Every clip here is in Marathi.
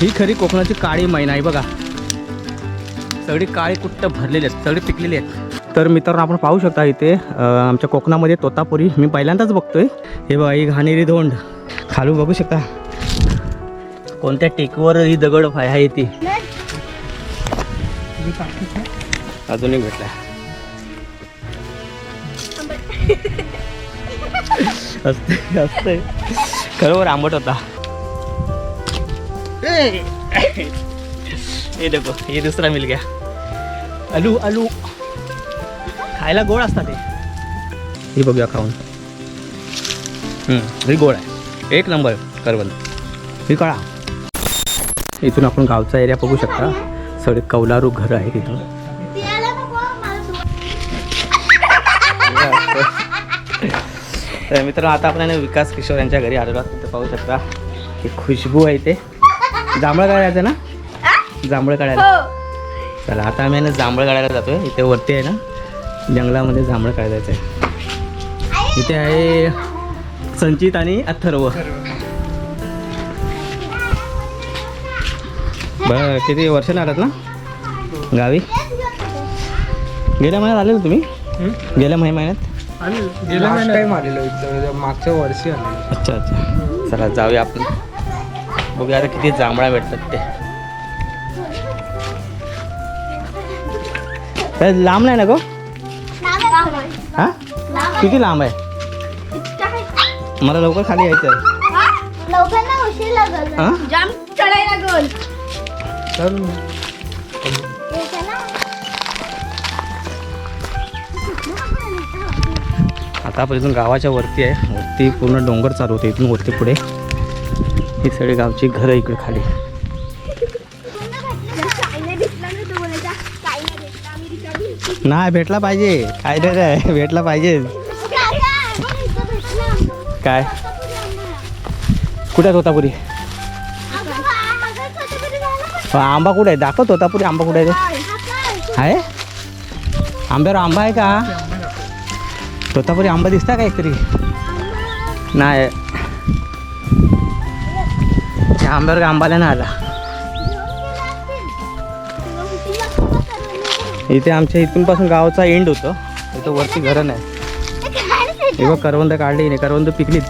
ही खरी कोकणाची काळी मैना आहे बघा. सगळी काळी कुट्ट भरलेली आहेत सगळी पिकलेली आहेत. तर मित्रांनो आपण पाहू शकता इथे आमच्या कोकणामध्ये तोतापुरी मी पहिल्यांदाच बघतोय. हे बघा ही घाणेरी धोंड. खालू बघू शकता. कोणत्या टेकवर ही दगड आहे ती. अजूनही भेटला असते असते खरोबर आंबट होता. हे देखो हे दुसरा मिल गया अलू अलू खायला गोड असतात ते ही बघूया खाऊन हम्म, ही गोड आहे एक नंबर करवंद ही कळा इथून आपण गावचा एरिया बघू शकता सगळे कौलारू घरं आहेत इथून तर मित्रांनो आता आपण विकास किशोर यांच्या घरी आलेलो आहोत तिथे पाहू शकता की खुशबू आहे ते जांभळं काढायचं ना? जांभळं काढायला. चला आता आम्ही आहे ना जांभळं काढायला जातोय. इथे वरती आहे ना जंगलामध्ये जांभळं काढायचं आहे इथे आहे संचित आणि अथर्व. बरं किती वर्षाने आलात ना? गावी? गेल्या महिन्यात आले ना तुम्ही गेल्या महिन्यात? महिन्यात. आलेलो इथं मागच्या वर्षी अच्छा अच्छा. चला जाऊया आपण. बघूया आता किती जांभळा भेटतात ते. लांब नाही ना गो? हा? किती लांब आहे? मला लवकर खाली यायचं हा? आता आपण इथून गावाच्या वरती आहे. वरती पूर्ण डोंगर चालू होते इथून वरती पुढे. हे सगळे गावची घरं इकडे खाली. नाही भेटला पाहिजे. काय रे, भेटला पाहिजे. काय? कुठे तोतापुरी? आंबा कुठे आहे? दाखव तोतापुरी आंबा कुठे आहे? आंब्यावर आंबा आहे का? तोतापुरी आंबा दिसता का एकतरी? नाही. आंब्यावर काय आंबाला नाही आला इथे आमच्या इथून पासून गावचा एंड होतं. इथं वरती घरं नाही. हे बघ करवंद काढली नाही करवंद पिकलीत.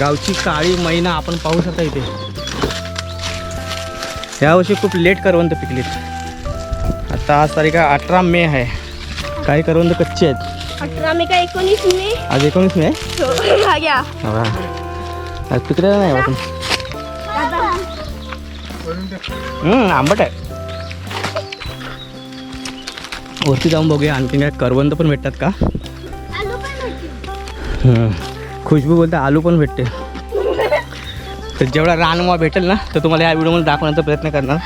गावची काळी मैना आपण पाहू शकता इथे. यावर्षी खूप लेट करवंद पिकलीत. आता आज तारीख आहे अठरा मे आहे. काही करवंद कच्चे आहेत. अठरा मे का एकोणीस मे? आज एकोणीस मे? आहे हा हा. आज पिकलेला नाही वाटून हम्म, आंबट आहे वरती जाऊन बघूया आणखी काय करवंद पण भेटतात का. खुशबू बोलते आलू पण भेटते तर जेवढा रानवा भेटेल ना तर तुम्हाला या व्हिडिओमध्ये दाखवण्याचा प्रयत्न करणार.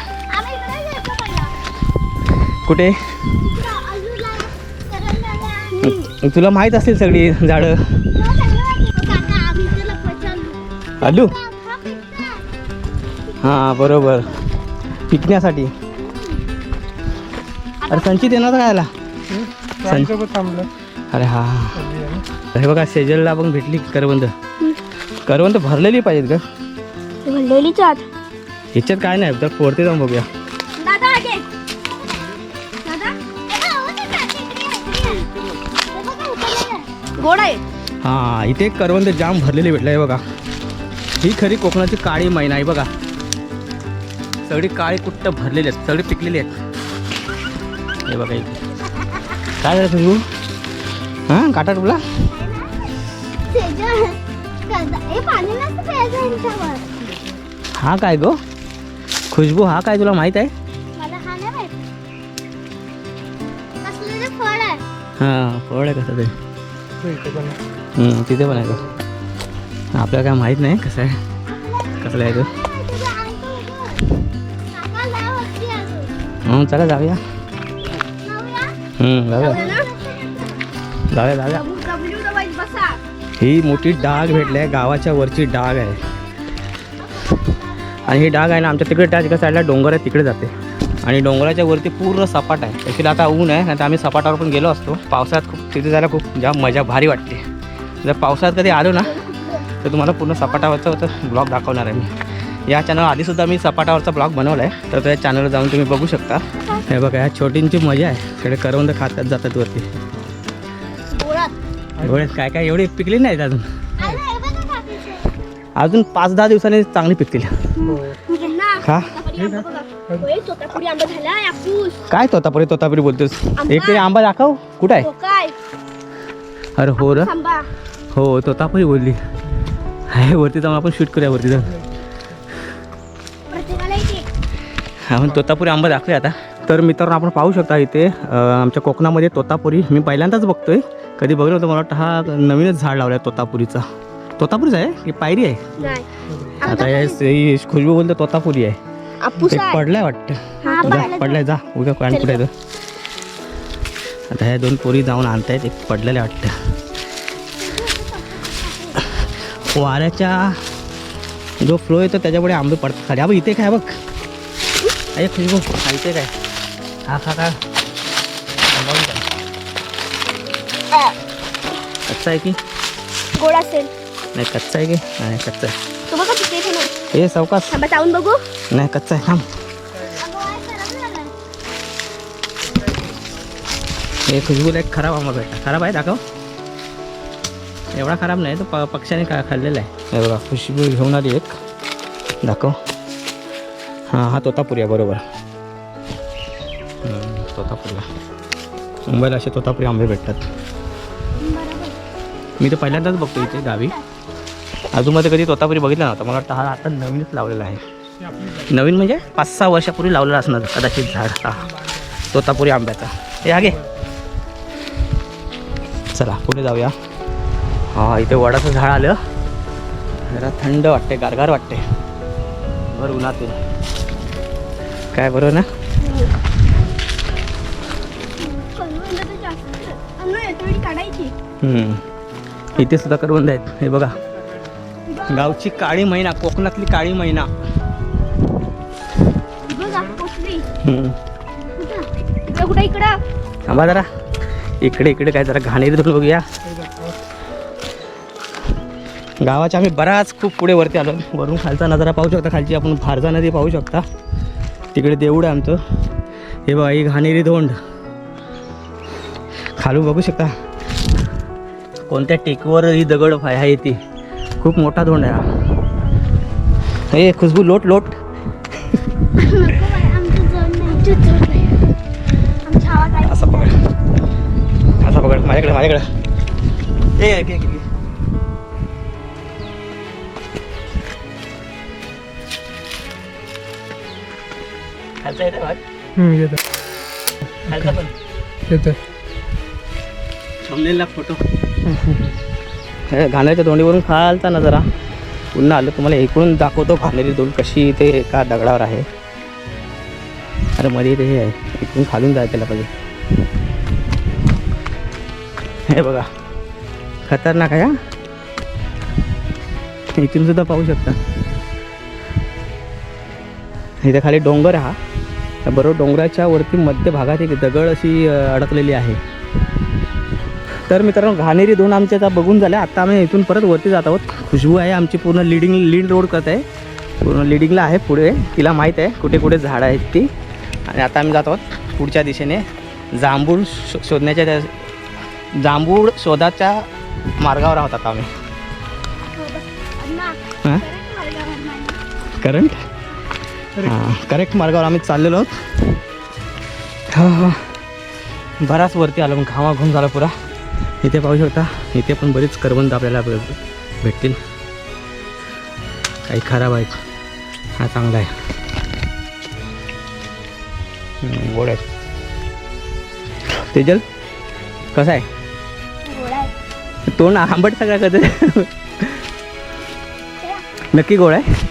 कुठे तुला माहीत असतील सगळी झाडं. आलू हा बरोबर. पिकण्यासाठी. अरे संचित येणार काय आला फ्रेंडसोबत थांबलो. अरे हा हे. बघा सेजलला पण भेटली करवंद. करवंद भरलेली पाहिजेत का? भरलेलीच आत ह्याच्यात काय नाही तर फोडते जाऊन बघूया. दादा आगे. दादा. गोड आहे. हां इथे करवंद जाम भरलेली भेटलं आहे बघा. ही खरी कोकणाची काळी मैना आहे बघा. सगळी काळी कुट्ट भरलेली आहेत सगळी पिकलेली आहेत. हे बघा इथे. काय झालं तुझू हां काटा तुला हा काय गो? खुशबू हा काय तुला माहीत आहे? हा माहीत फळ आहे हां फळ आहे कसं ते. तिथे पण आहे का आपल्याला काय माहीत नाही कसं आहे कसलं आहे तो चला जाऊया. जाऊया? हम्म, जाऊया. जाऊया ही मोठी डाग भेटली आहे गावाच्या वरची डाग आहे. आणि ही डाग आहे ना आमच्या तिकडे त्या एका साईडला डोंगर आहे तिकडे जाते. आणि डोंगराच्या वरती पूर्ण सपाट आहे. ॲक्च्युली आता ऊन आहे नाही तर आम्ही सपाटावर पण गेलो असतो. पावसाळ्यात खूप तिथे जायला खूप जाम मजा भारी वाटते. जर पावसाळ्यात कधी आलो ना तर तुम्हाला पूर्ण सपाटावरचं होतं ब्लॉग दाखवणार आहे मी. या चॅनल आधीसुद्धा मी सपाटावरचा ब्लॉग बनवला आहे तर त्या चॅनलवर जाऊन तुम्ही बघू शकता. हे बघा या छोटींची मजा आहे. सगळे करवंद खातात जातात वरती. एवढे काय काय एवढे पिकले नाहीत अजून. अजून पाच दहा दिवसांनी चांगली पिकतील. हो. काय तोतापुरी तोतापुरी बोलतोस? एक तरी आंबा दाखव. कुठं आहे? अरे हो र. हो तोतापुरी बोलली. आहे वरती जाऊन आपण शूट करूया वरती जाऊन. आपण तोतापुरी आंबा दाखवूया आता. तर मित्रांनो आपण पाहू शकता इथे आमच्या कोकणामध्ये तोतापुरी. मी पहिल्यांदाच बघतोय. कधी बघलं होतं मला वाटतं हा नवीनच झाड लावला आहे तोतापुरीचा. तोतापुरीच आहे? की पायरी आहे? नाही. आता हे ही खुशबू बोलतो तोतापुरी आहे. पडलाय वाटतं. हा, जा पडलाय. जा उद्या कान कुठे? आता ह्या दोन पोरी जाऊन आणतायत एक पडलेल्या वाटतं. वाऱ्याच्या जो फ्लो येतो त्याच्यापुढे आंबे पडतात. खाली बघ इथे काय बघ. अरे खुशबू इथे काय हा खा का खा. कच्चा आहे की गोड असेल नाही कच्चा आहे की नाही कच्चा आहे तू बघा तिथे इथे नाही. हे सावकाश थांबा चावून बघू नाही कच्चा आहे थांब हे खुशबूला एक खराब आंबा भेटला खराब आहे दाखव एवढा खराब नाही तो प पक्ष्याने का खाल्लेला आहे हे बघा खुशबू घेऊन आली एक दाखव हां हा तोतापुरी आहे बरोबर. आहे. मुंबईला असे तोतापुरी आंबे भेटतात. मी तर पहिल्यांदाच बघतो इथे गावी. अजून मध्ये कधी तोतापुरी बघितला नव्हता मला वाटतं हा आता नवीनच लावलेला आहे. नवीन म्हणजे पाच सहा वर्षापूर्वी लावलेला असणार कदाचित झाड. हा तोतापुरी आंब्याचा. हे आगे. चला पुढे जाऊया. हा इथे वडाचं झाड आलं. जरा थंड वाटते गारगार वाटते बरं उन्हातून. काय बरोबर ना? इथे सुद्धा करवंद आहेत. हे बघा. गावची काळी मैना कोकणातली काळी मैना. थांबा जरा. इकडे इकडे काय जरा घाणेरी धरून बघूया. गावाच्या आम्ही बराच खूप पुढे वरती आलो वरून खालचा नजारा पाहू शकता. खालची आपण फारजा नदी पाहू शकता. तिकडे देऊळ आहे आमचं. हे बघा ही घाणेरी धोंड. खालू बघू शकता. कोणत्या टेकवर ही दगड आहे ती. खूप मोठा धोंड आहे हा. हे खुशबू लोट लोट. असा पकड. असा पकड. माझ्याकडे माझ्याकडे. ए खालचा येते भाग? येतं खालचा पण? येतं थांबलेला फोटो. घाण्याच्या दोंडीवरून खालचा नजारा पुन्हा आलं तुम्हाला इकडून दाखवतो घाणेरी दोन कशी ते एका दगडावर आहे. अरे मध्ये ते हे आहे. इकडून खालून जायला त्याला पाहिजे हे बघा. खतरनाक आहे हा. इथून सुद्धा पाहू शकता. इथे खाली डोंगर आहे हा. बरोबर डोंगराच्या वरती मध्य भागात एक दगड अशी अडकलेली आहे. तर मित्रांनो घाणेरी दोन आमच्या आता बघून झाल्या. आता आम्ही इथून परत वरती जात आहोत. खुशबू आहे आमची पूर्ण लिडिंग लीड रोड करत आहे. पूर्ण लिडिंगला आहे पुढे. तिला माहीत आहे कुठे कुठे झाडं आहेत ती. आणि आता आम्ही जात आहोत पुढच्या दिशेने. जांभूळ शो शोधण्याच्या त्या जांभूळ शोधाच्या मार्गावर आहोत आता आम्ही. हां. करंट करेक्ट मार्गावर आम्ही चाललेलो आहोत. बराच वरती आलो मग घामा घुम झाला पुरा. इथे पाहू शकता इथे पण बरीच करवंद आपल्याला भेटतील. काही खराब आहेत. हा चांगला आहे. गोड आहे. तेजल कसा आहे. तोंड आंबट सगळा कधी नक्की गोड आहे?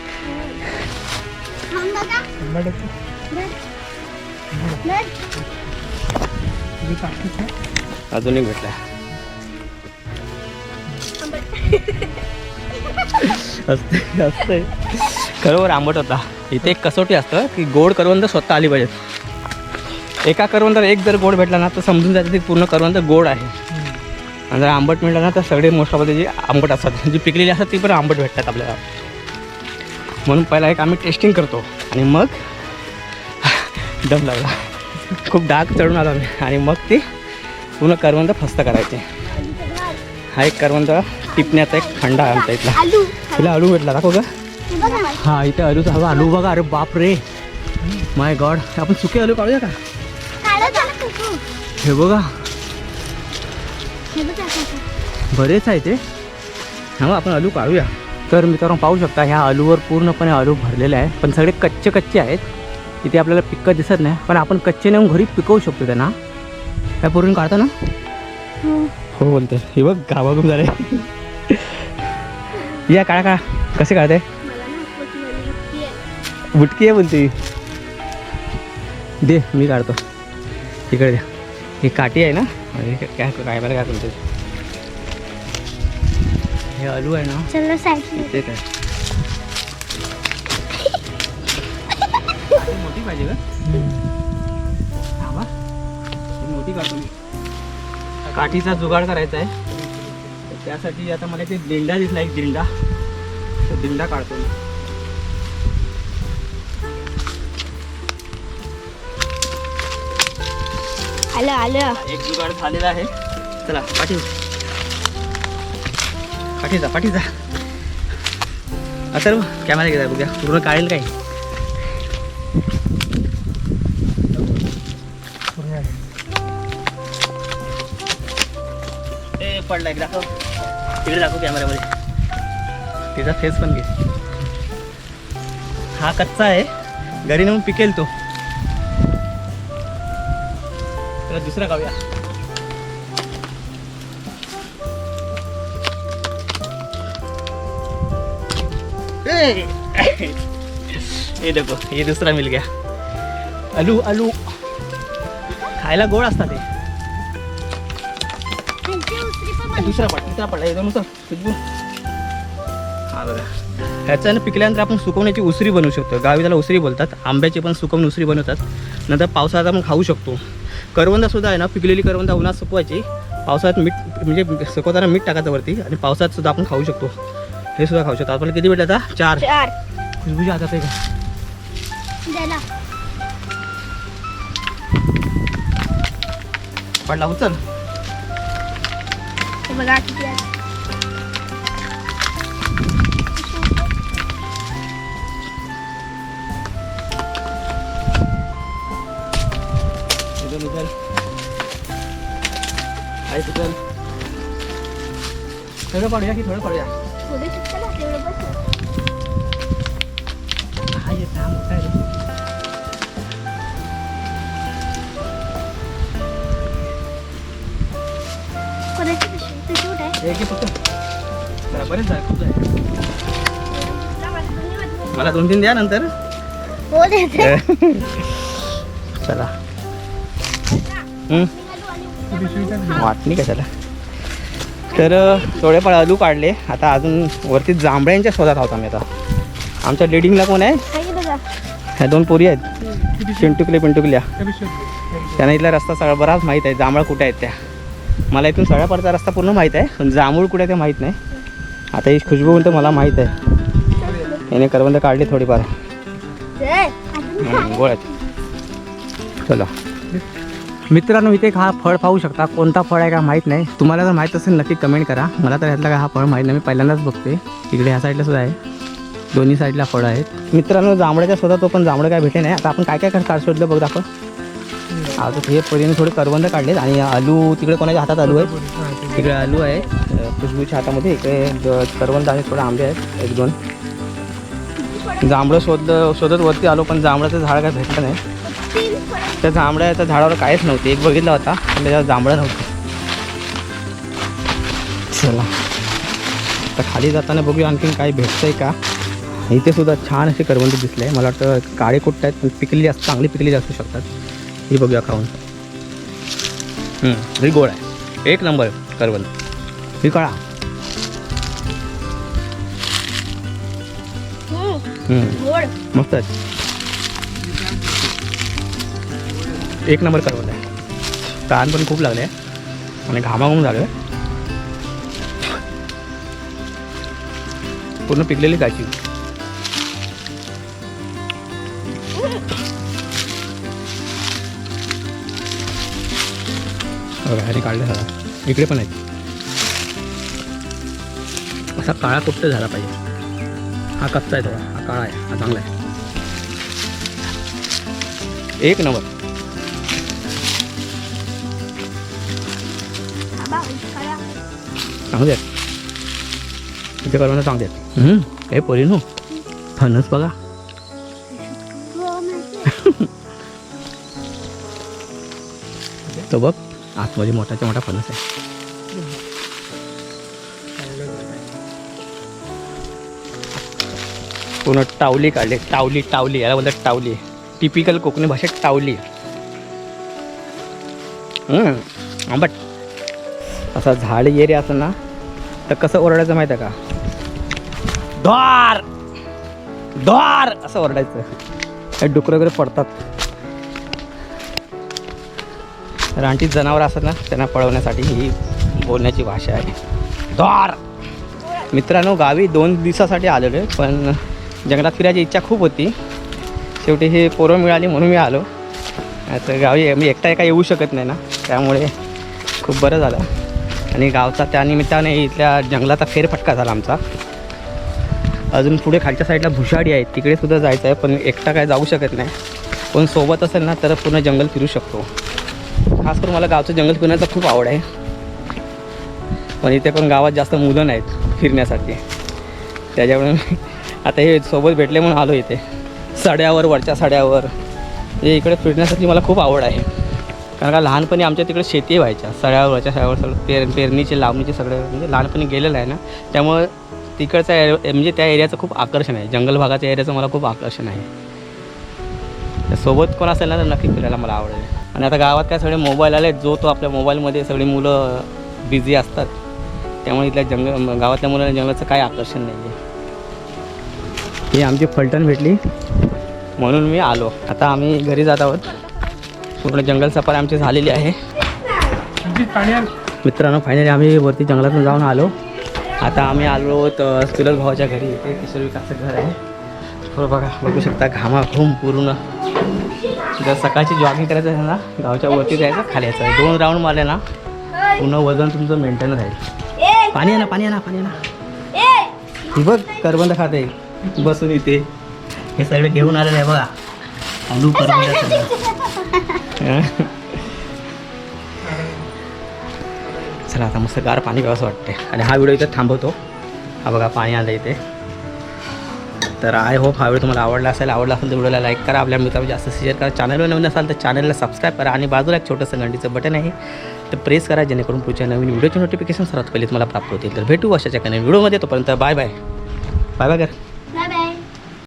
ताकद आहे. अजूनही भेटला असते असते. खरोबर आंबट होता. इथे एक कसोटी असतं की गोड करवंद स्वतः आली पाहिजेत. एका करवंदात एक जर गोड भेटला ना तर समजून जायचं ते पूर्ण करवंद गोड आहे. आणि जर आंबट मिळालं ना तर सगळे मोस्ट ऑफ जी आंबट असतात जी पिकलेली असतात ती पण आंबट भेटतात आपल्याला. म्हणून पहिला एक आम्ही टेस्टिंग करतो. आणि मग दम लावला खूप डाग चढून आलो आम्ही. आणि मग ते पूर्ण करवंद फस्त करायचे. हा एक करवंद टिपण्याचा एक खंडा आहे आमच्या इथला. आलू. तुला आलू भेटला दाखव का हे इथे आलूचा हवा. आलू बघा अरे बाप रे. माय गॉड आपण सुके आलू काढूया का? आला. हे बघा. बरेच आहे ते. हा आपण आलू काढूया. तर मित्रांनो पाहू शकता ह्या आलूवर पूर्णपणे आलू भरलेले आहे पण सगळे कच्चे कच्चे आहेत. इथे आपल्याला पिकं दिसत नाही. पण आपण कच्चे नेऊन घरी पिकवू शकतो त्यांना. काय पूर्ण काढता ना? हो. हो बोलते हे बघ गावागुम झाले. या काढा काढा. कसे काढते. बुटकी आहे. बोलते दे मी काढतो. तिकडे द्या ही काठी आहे ना? काय काय मला काय बोलते हे आलू आहे ना चला ते काय मोठी पाहिजे का मोठी काढतो मी काठीचा जुगाड करायचा आहे त्यासाठी आता मला ते दिंडा दिसला एक दिंडा तो दिंडा काढतो मी आलं आलं एक जुगाड झालेला आहे चला पाठी पाठीचा पाठीचा अथर्व कॅमेरा घेता उद्या पूर्ण काढेल काय? ए पडला एक दाखव. तिकडे दाखव कॅमेऱ्यामध्ये तिचा फेस पण घे. हा कच्चा आहे. घरी नेऊन पिकेल तो. त्याला दुसरा खाऊया ये हे देखो हे दुसरा मिल गया। आलू आलू खायला गोड असतात ते दुसरा पड दुसरा पडला एकदम नुसतं हा बघा. ह्याच्यानं पिकल्यानंतर आपण सुकवण्याची उसरी बनवू शकतो. गावी त्याला उसरी बोलतात. आंब्याची पण सुकवून उसरी बनवतात. नंतर पावसाळ्यात आपण खाऊ शकतो. करवंदासुद्धा आहे ना पिकलेली करवंदा उन्हात सुकवायची. पावसाळ्यात मीठ म्हणजे सुकवताना मीठ टाकायचं वरती आणि पावसाळ्यात सुद्धा आपण खाऊ शकतो. हे सुद्धा खाऊ शकतो. आपल्याला किती भेटलं आता? चार. चार. खुशबूच्या हातात आहे का पडला उचल. हे बघा किती आहे. उचल उचल आहे उचल थोडं पडूया की थोडं पडूया? थोडे सुट्टे ना, तेवढं बस ना. हा येत हा मोठा आहे रे. कोणाची पिशवी? पिशवी कुठे आहे? हे घे फक्त जरा बरेच झाले खूप झाले मला दोन तीन द्या नंतर हो देते चला हम्म. वाटणी कशाला तर थोडेफार आलू काढले. आता अजून वरती जांभळ्यांच्या शोधात आहोत आम्ही आता. आमच्या डेडिंगला कोण आहे? ह्या दोन पोरी आहेत. चिंटुकले पिंटुकल्या. त्यांना इथला रस्ता सगळा बराच माहीत आहे. जांभळा कुठे आहेत त्या? मला इथून सगळ्यापर्यंत रस्ता पूर्ण माहीत आहे पण जांभूळ कुठे आहे ते माहीत नाही. आता ही खुशबू म्हणतो मला माहीत आहे. याने करवंद काढली थोडीफार. गोळ्यात चला. मित्रांनो इथे एक हा फळ पाहू शकता. कोणता फळ आहे का माहीत नाही. तुम्हाला जर माहीत असेल नक्की कमेंट करा. मला तर ह्यातला काय हा फळ माहीत नाही. मी पहिल्यांदाच बघते इकडे ह्या साईडला सुद्धा आहे. दोन्ही साईडला फळं आहेत. मित्रांनो जांभळ्याच्या सुद्धा तो पण जांभळं काय भेटे नाही आता आपण काय काय करतो शोधलं बघ आपण. आता हे परीने थोडे करवंद काढलेत. आणि आलू तिकडे कोणाच्या हातात आलू आहे तिकडे आलू आहे. खुशबूच्या हातामध्ये. इकडे करवंद आहेत थोडे आंबे आहेत. एक दोन. जांभळं शोधलं शोधत वरती आलो पण जांभळाचं झाड काय भेटलं नाही. त्या जांभळ्याच्या झाडावर काहीच नव्हते. एक बघितला होता पण त्याच्यावर जांभळं नव्हतं चला. आता खाली जाताना बघूया आणखीन काही भेटतंय का? इथे सुद्धा छान असे करवंद दिसले. मला वाटतं काळे कुट्ट आहेत पण पिकलेली असं चांगली पिकलेली असू शकतात. ही बघूया खाऊन. हम्म, ही गोड आहे. एक नंबर करवंद. ही कळा. मस्त आहे. एक नंबर करवंद आहे ताण पण खूप लागले. आणि घामाघूम झालं. पूर्ण पिकलेली काची अरे काढलं झाला इकडे पण आहेत. असा काळा कुट्ट झाला पाहिजे. हा कच्चा आहे थोडा हा काळा आहे. हा चांगला आहे. एक नंबर. चांगले आहेत इथे करवलं चांगले आहेत हम्म, हे पोरी नो फणस बघा. तो बघ आतमध्ये मोठाच्या मोठा फणस आहे पूर्ण टावली काढली. टावली टावली. याला बोलतात टावली. टिपिकल कोकणी भाषेत टावली. आंबट. असा झाड एरिया असं ना तर कसं ओरडायचं माहिती आहे का? द्वार द्वार असं ओरडायचं. हे डुकरं वगैरे पडतात. रानटीत जनावर असतात ना त्यांना पळवण्यासाठी ही बोलण्याची भाषा आहे. द्वार मित्रांनो गावी दोन दिवसासाठी आलेलो आहे पण जंगलात फिरायची इच्छा खूप होती. शेवटी हे पोरं मिळाली म्हणून मी आलो. आता गावी मी एकटा एका येऊ शकत नाही ना त्यामुळे खूप बरं झालं. आणि गावचा त्यानिमित्ताने इथल्या जंगलाचा फेरफटका झाला आमचा. अजून पुढे खालच्या साईडला भुशाडी आहे तिकडे सुद्धा जायचं आहे पण एकटा काय जाऊ शकत नाही. पण सोबत असेल ना तर पूर्ण जंगल फिरू शकतो. खास करून मला गावचं जंगल फिरण्याचा खूप आवड आहे. पण इथे पण गावात जास्त मुलं नाहीत फिरण्यासाठी. त्याच्यामुळे आता हे सोबत भेटले म्हणून आलो इथे. सड्यावर वरच्या सड्यावर. हे इकडे फिरण्यासाठी मला खूप आवड आहे. कारण का लहानपणी आमच्या तिकडे शेती व्हायच्या. सळ्यावर व्हायच्या सळ्यावर सगळं पेर पेरणीचे लावणीचे सगळं म्हणजे लहानपणी गेलेलं आहे ना. त्यामुळं तिकडचा एर- म्हणजे त्या एरियाचं खूप आकर्षण आहे. जंगल भागाच्या एरियाचं मला खूप आकर्षण आहे. सोबत कोण असेल ना तर नक्की फिरायला मला आवडेल. आणि आता गावात काय सगळे मोबाईल आले जो तो आपल्या मोबाईलमध्ये सगळी मुलं बिझी असतात. त्यामुळे इथल्या जंगल गावातल्या मुलांना जंगलाचं काय आकर्षण नाही आहे ही आमची फलटण भेटली. म्हणून मी आलो. आता आम्ही घरी जात आहोत. पूर्ण जंगल सफारी आमची झालेली आहे. मित्रांनो फायनली आम्ही वरती जंगलातून जाऊन आलो. आता आम्ही आलो तर चुलत भावाच्या घरी. इथे किशोर विकासचं घर आहे. थोडं बघा बघू शकता घामाघूम पूर्ण. जर सकाळची जॉगिंग करायचं असेल ना गावच्या वरती जायचं खाली यायचं. दोन राऊंड मारले ना पूर्ण वजन तुमचं मेंटेन राहील. पाणी आहे ना पाणी आहे ना पाणी आहे ना ही बघ करबंद खाते. बसून इथे. हे सगळे घेऊन आलेलं आहे बघा. आलू करबंद सगळं. चला आता मस्त गार पाणी प्यावंसं वाटते आणि हा व्हिडिओ इथं थांबवतो. हा बघा पाणी आलं इथे. तर आय होप हा व्हिडिओ तुम्हाला आवडला असेल. आवडला असेल तर व्हिडिओला लाईक करा. आपल्या मित्रांना जास्त शेअर करा. चॅनलवर नवीन असाल तर चॅनलला सबस्क्राईब करा. आणि बाजूला एक छोटंसं घंटीचं बटन आहे. तर प्रेस करा जेणेकरून पुढच्या नवीन व्हिडिओचे नोटिफिकेशन सर्वात पहिले तुम्हाला प्राप्त होतील. तर भेटू अशाच्या नवीन व्हिडिओमध्ये. तोपर्यंत बाय बाय बाय बाय कर